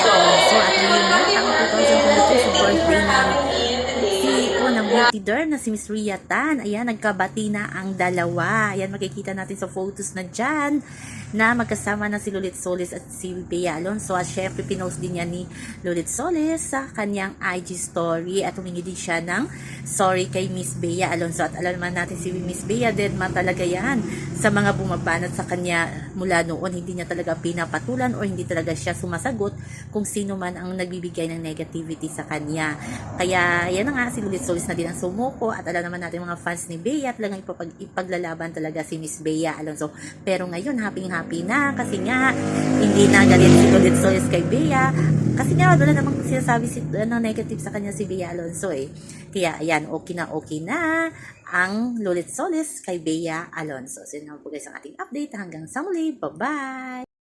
아, leader na si Miss Ria Tan. Ayan, nagkabati na ang dalawa. Ayan, makikita natin sa photos na dyan na magkasama na si Lulit Solis at si Bea Alonso. At syempre, pinost din niya ni Lulit Solis sa kanyang IG story at humingi din siya ng sorry kay Miss Bea Alonso. At alam naman natin si Miss Bea, dead ma talaga yan sa mga bumabanat sa kanya mula noon. Hindi niya talaga pinapatulan o hindi talaga siya sumasagot kung sino man ang nagbibigay ng negativity sa kanya. Kaya yan na nga, si Lulit Solis na din ang sumuko at alam naman natin mga fans ni Bea talagang ipapag, ipaglalaban talaga si Miss Bea Alonso. Pero ngayon, happy happy na kasi nga hindi na galit si Lulit Solis kay Bea. Kasi nga wala namang sinasabi si, ano, negative sa kanya si Bea Alonso eh. Kaya ayan, okay na okay na ang Lulit Solis kay Bea Alonso. So yun po guys ang ating update. Hanggang sa muli. Bye-bye!